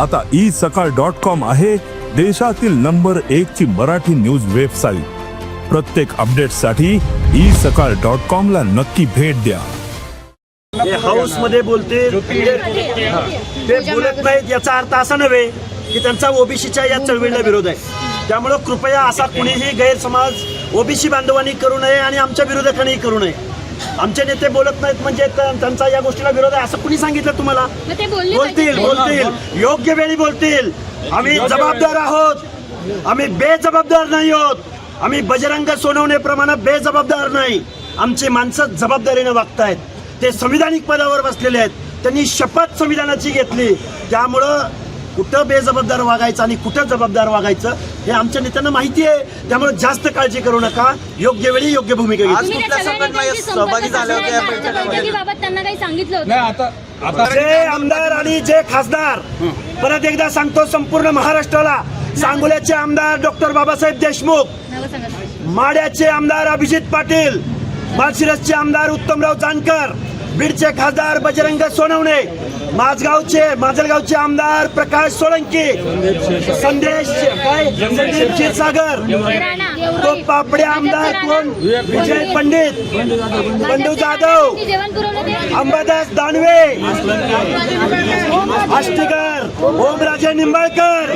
आता ई सकाळ dot com आहे देशातील नंबर एक ची मराठी न्यूज वेबसाईट. प्रत्येक अपडेटसाठी ई सकाळ डॉट कॉम ला नक्की भेट द्या. हाऊसमध्ये बोलते. ते बोलत नाहीत याचा अर्थ असा नव्हे की त्यांचा ओबीसीच्या या चळवळीला विरोध आहे. त्यामुळं कृपया असा कुणीही गैरसमाज ओबीसी बांधवांनी करू नये आणि आमच्या विरोधकांनी करू नये. आमचे नेते बोलत नाहीत म्हणजे त्या- त्यांचा या गोष्टीला विरोध आहे असं कुणी सांगितलं तुम्हाला? बोलतील. बोलतील. योग्य वेळी बोलतील. आम्ही जबाबदार आहोत. आम्ही बेजबाबदार नाही आहोत. आम्ही बजरंग सोनवण्याप्रमाणे बेजबाबदार नाही. आमची माणसं जबाबदारीने वागतायत. ते संविधानिक पदावर बसलेले आहेत. त्यांनी शपथ संविधानाची घेतली. त्यामुळं कुठं बेजबाबदार वागायचं आणि कुठं जबाबदार वागायचं हे आमच्या नेत्यांना माहिती आहे. त्यामुळे जास्त काळजी करू नका. योग्य वेळी योग्य भूमिका घ्या तुम्ही त्या नेत्यांशी सहभागी या? बैठकीमध्ये? बैठकीबाबत त्यांना काही सांगितलं होतं. नाही आता आता जे आमदार आणि जे खासदार. परत एकदा सांगतो संपूर्ण महाराष्ट्राला. सांगोल्याचे आमदार डॉक्टर बाबासाहेब देशमुख. नावं सांगा. माड्याचे आमदार अभिजित पाटील. माळशिरसचे आमदार उत्तमराव जानकर. बीडचे खासदार बजरंग सोनवणे माझगावचे माजलगावचे आमदार प्रकाश सोळंकी संदेश काय? संदीप क्षीरसागर तो पापडे आमदार कोण? विजय पंडित बंडू जाधव अंबादास दानवे आष्टीकर ओमराजे निंबाळकर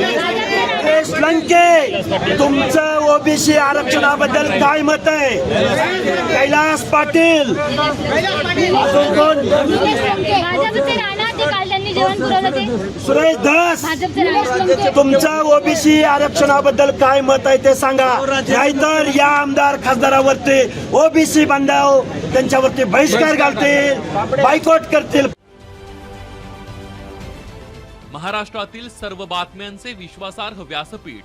लंके तुमचं ओबीसी आरक्षणाबद्दल काय मत आहे? कैलास पाटील. अजून कोण? सुरेश धस राणा तुमचं ओबीसी आरक्षणाबद्दल काय मत आहे ते सांगा. नाहीतर या आमदार खासदारावरती ओबीसी बांधव त्यांच्यावरती बहिष्कार घालतील बायकॉट करतील. महाराष्ट्रातील सर्व बातम्यांचे विश्वासार्ह व्यासपीठ.